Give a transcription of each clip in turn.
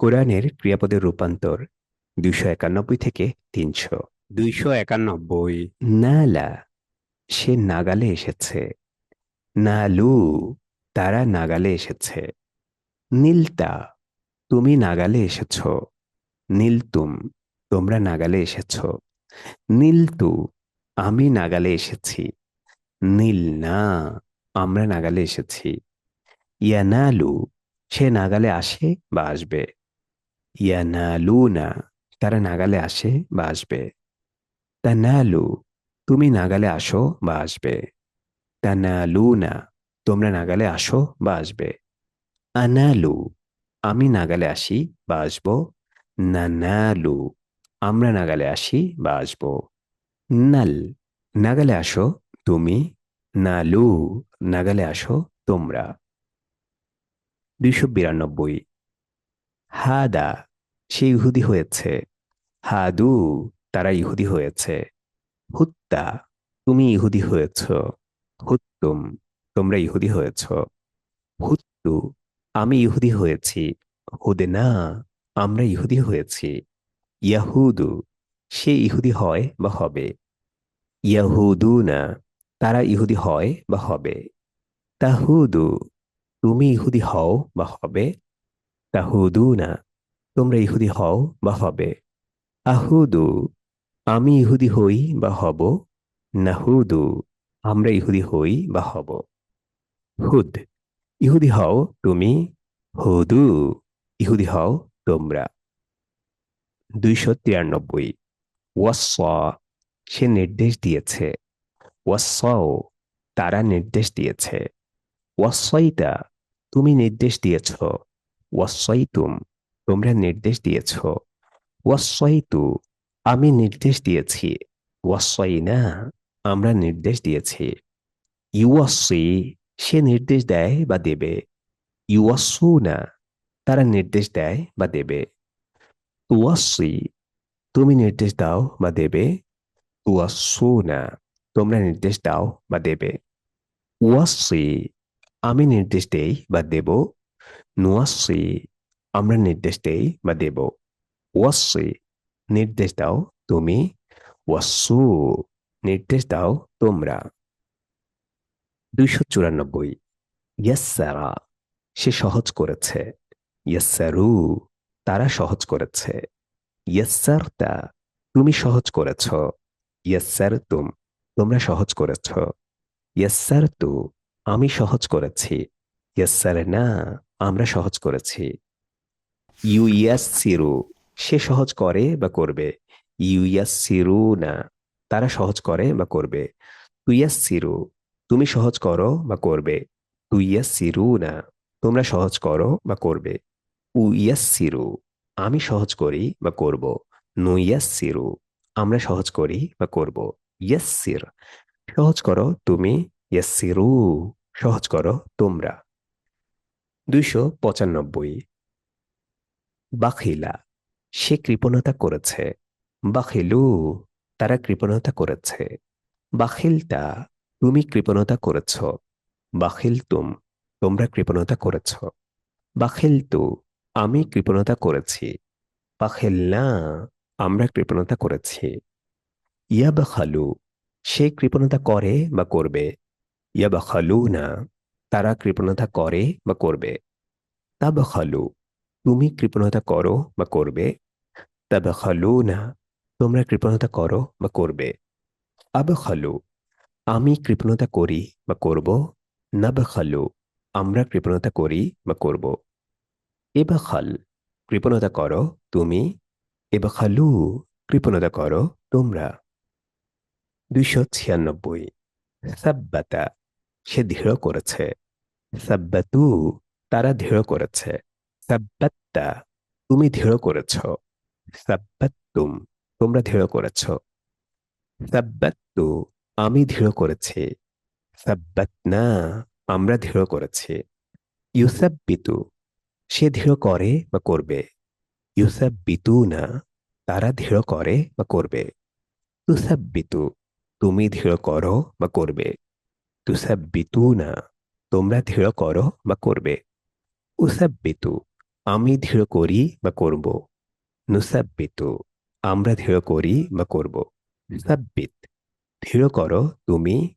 কোরআনের ক্রিয়াপদের রূপান্তর দুইশো একানব্বই থেকে তিনশো। দুইশো একানব্বই। নালা সে নাগালে এসেছে। নালু তারা নাগালে এসেছে। নীলতা তুমি নাগালে এসেছ। নীলতুম তোমরা নাগালে এসেছ। নীলতু আমি নাগালে এসেছি। নীল না আমরা নাগালে এসেছি। ইয়া ইয়ানালু সে নাগালে আসে বা আসবে। তারা নাগালে আসে বা আসবে তানালু তুমি নাগালে আসো বা আসবে তানালু না তোমরা নাগালে আসো বা আসবে আনালু আমি নাগালে আসি বা আসব নানালু আমরা নাগালে আসি বা আসব নাল নাগালে আসো তুমি নালু নাগালে আসো তোমরা দুইশো বিরানব্বই হাদা, সে ইহুদি হয়েছে। হাদু, তারা ইহুদি হয়েছে। হুত্তা, তুমি ইহুদি হয়েছ। হুত্তুম, তোমরা ইহুদি হয়েছ। হুত্তু, আমি ইহুদি হয়েছি। হুদে না আমরা ইহুদি হয়েছি। ইয়াহুদু, সে ইহুদি হয় বা হবে। ইয়াহুদু না তারা ইহুদি হয় বা হবে। তাহুদু, তুমি ইহুদি হও বা হবে। তাহুদু না তোমরা ইহুদি হও বা হবে। আহুদু, আমি ইহুদি হই বা হব না নাহুদু, আমরা ইহুদি হই বা হব। হুদ, ইহুদি হও তুমি, হুদু, ইহুদি হও তোমরা। দুইশো তিরানব্বই, ওয়াস, সে নির্দেশ দিয়েছে। ওয়াসাও, তারা নির্দেশ দিয়েছে। ওয়াসাইতা, তুমি নির্দেশ দিয়েছ। ওয়াসাইতুম, তোমরা নির্দেশ দিয়েছ। ওয়াসাইতু, আমি নির্দেশ দিয়েছি। ওয়াসাইনা, আমরা নির্দেশ দিয়েছি। ইউয়াসি, সে নির্দেশ দেয় বা দেবে। ইউয়াসুনা, তারা নির্দেশ দেয় বা দেবে। তুয়াসি, তুমি নির্দেশ দাও বা দেবে। তুয়াসুনা, তোমরা নির্দেশ দাও বা দেবে। ওয়াসি, আমি নির্দেশ দেই বা দেব। নুয়াসি আমরা নির্দেশ দেই বা দেব ওয়াসি নির্দেশ দাও তুমি ওয়াসু নির্দেশ দাও তোমরা দুইশো চুরানব্বই। ইয়াসারা সে সহজ করেছে। ইয়াসারু তারা সহজ করেছে। ইয়াসারতা তুমি সহজ করেছ। ইয়াসার তুম তোমরা সহজ করেছ। ইয়াসার তু আমি সহজ করেছি। ইয়াসার না, আমরা সহজ করেছি। ইউ ইয়াসিরু সে সহজ করে বা করবে। ইউ ইয়াস সিরু না, তারা সহজ করে বা করবে। তুইয়াসিরু তুমি সহজ করো বা করবে। তুইয়াসিরু না, তোমরা সহজ করো বা করবে। উইয়াসিরু আমি সহজ করি বা করব। নুইয়াসিরু আমরা সহজ করি বা করব। ইয়াসির সহজ করো তুমি। ইয়াসিরু সহজ করো তোমরা। দুইশো পঁচানব্বই। বাখিলা, সে কৃপণতা করেছে। বাখিলু, তারা কৃপণতা করেছে। বাখিলতা, তুমি কৃপণতা করেছ। বাখিল তুম তোমরা কৃপণতা করেছ। বাখিল তু আমি কৃপণতা করেছি। বাখিল না আমরা কৃপণতা করেছি। ইয়া বাখালু সে কৃপণতা করে বা করবে। ইয়া বাখালু না তারা কৃপণতা করে বা করবে। তা বাখালু তুমি কৃপণতা করো বা করবে। তা বাখালু না তোমরা কৃপণতা করো বা করবে। আবাখালু, আমি কৃপণতা করি বা করব। না বাখালু আমরা কৃপণতা করি বা করব। এবাখাল, কৃপণতা করো তুমি। এবাখালু, কৃপণতা করো তোমরা। দুইশো ছিয়ানব্বই, সাব্বাতা, সে দৃঢ় করেছে। সাব্বাতু, তারা দৃঢ় করেছে। সাব্বাত্তা, তুমি দৃঢ় করেছ। সাব্বাত্তুম, তোমরা দৃঢ় করেছ। সাব্বাত্তু, আমি দৃঢ় করেছি। সাব্বাতনা, আমরা দৃঢ় করেছি। ইউসাব্বিতু, সে দৃঢ় করে বা করবে। ইউসাব্বিতু না তারা দৃঢ় করে বা করবে। তুসাব্বিতু, তুমি দৃঢ় করো বা করবে। তুসাব্বিতু না তোমরা দৃঢ় করো বা করবে। উসাব্বিতু আমি দৃঢ় করি বা করব। নুসাব্বিতু আমরা দৃঢ় করি বা করব। সাব্বিত দৃঢ় করো তুমি।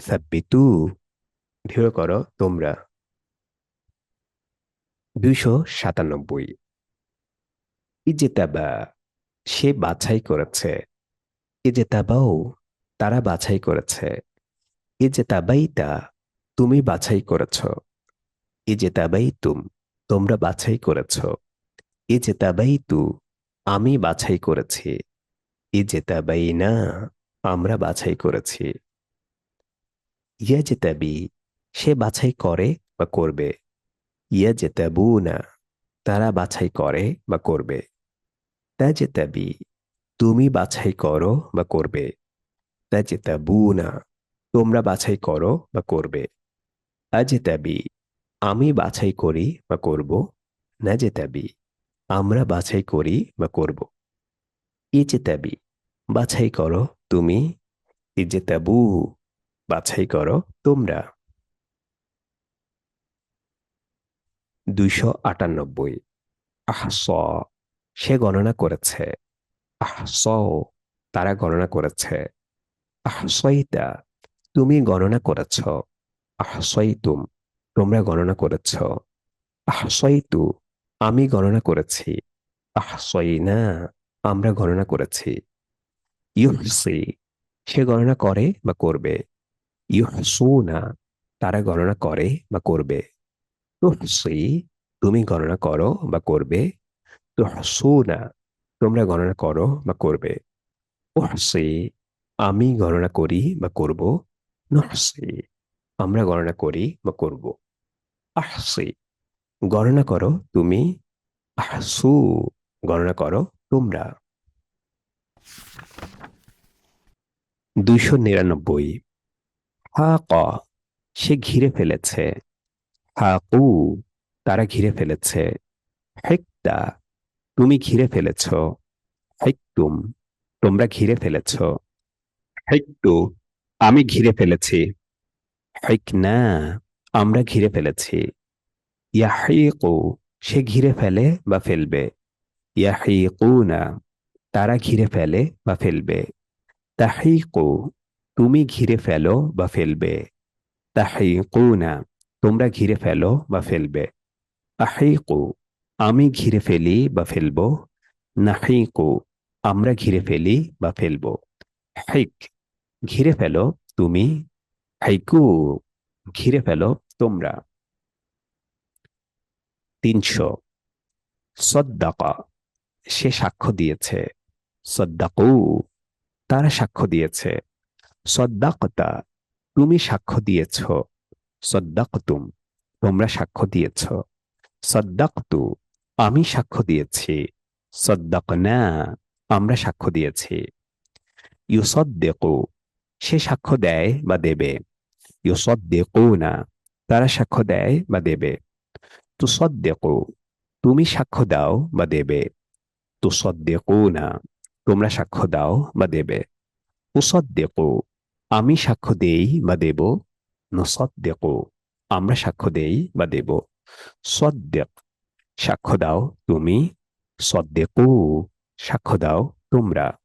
সাব্বিতু দৃঢ় করো তোমরা। দুইশো সাতানব্বই। ইজেতাবা, সে বাছাই করেছে। ইজেতাবাও তারা বাছাই করেছে। ইজেতাবাইতা তুমি বাছাই করেছ। ইজেতাবাই তুম, তোমরা বাছাই করেছ। ইজেতাবাই তু, আমি বাছাই করেছি। ইজেতাবাই না, আমরা বাছাই করেছি। ইয়াজেতাবি সে বাছাই করে বা করবে। ইয়াজেতাবু না, তারা বাছাই করে বা করবে। তাজেতাবি তুমি বাছাই করো বা করবে। তাজেতাবু না, তোমরা বাছাই করো বা করবে। আজেতাবি আমি বাছাই করি বা করব, না জেতাবি। আমরা বাছাই করি বা করব। ইজেতাবি বাছাই করো তুমি। ইজেতাবু বাছাই করো তোমরা। দুইশো আটানব্বই। আহস সে। গণনা করেছে। আহস তারা গণনা করেছে। আহসইতা তুমি গণনা করেছ। আহসইতুম, তোমরা গণনা করেছ। আহসইতু, আমি গণনা করেছি। আহসই না আমরা গণনা করেছি। ইউহসি, সে গণনা করে বা করবে। ইউহসু না তারা গণনা করে বা করবে। তুহসি, তুমি গণনা করো বা করবে। তুহসু না তোমরা গণনা করো বা করবে। উহসি আমি গণনা করি বা করব। নহসি আমরা গণনা করি বা করব। আহসি, গণনা করো তুমি, আহসু, গণনা করো তোমরা। দুইশো নিরানব্বই হা ক সে ঘিরে ফেলেছে। হা কু তারা ঘিরে ফেলেছে। হেক্তা, তুমি ঘিরে ফেলেছ। হেক্তুম, তোমরা ঘিরে ফেলেছ। হেক্তু, আমি ঘিরে ফেলেছি। না আমরা ঘিরে ফেলেছি। ইয়াহিকু, সে ঘিরে ফেলে বা ফেলবে। ইয়াহিকুনা, তারা ঘিরে ফেলে বা ফেলবে। তাহিকু, তুমি ঘিরে ফেলো বা ফেলবে। তাহিকুনা, তোমরা ঘিরে ফেলো বা ফেলবে। আহিকু, আমি ঘিরে ফেলি বা ফেলব। নাহিকু, আমরা ঘিরে ফেলি বা ফেলব। হাইক ঘিরে ফেলো, তুমি হাইকু ঘিরে ফেলো তোমরা। তিনশো। সদ্দাকা, সে সাক্ষ্য দিয়েছে। সদ্দাকু, তারা সাক্ষ্য দিয়েছে। সদ্দাকতা, তুমি সাক্ষ্য দিয়েছ। সদ্দাকতুম, তোমরা সাক্ষ্য দিয়েছ। সদ্দাকতু, আমি সাক্ষ্য দিয়েছি। সদ্দাক না আমরা সাক্ষ্য দিয়েছি। ইউ ইউসদ্দেকু, সে সাক্ষ্য দেয় বা দেবে। ইউসদ্দেকু না তারা সাক্ষ্য দেয় বা দেবে। তুসদ্দেকু, তুমি সাক্ষ্য দাও বা দেবে। না তোমরা সাক্ষ্য দাও বা দেবে। উসদ্দেকু আমি সাক্ষ্য দেই বা দেব। নসদ্দেকু, আমরা সাক্ষ্য দেই বা দেব। সদ্দেক, সাক্ষ্য দাও তুমি। সদ্দেকু, সাক্ষ্য দাও তোমরা।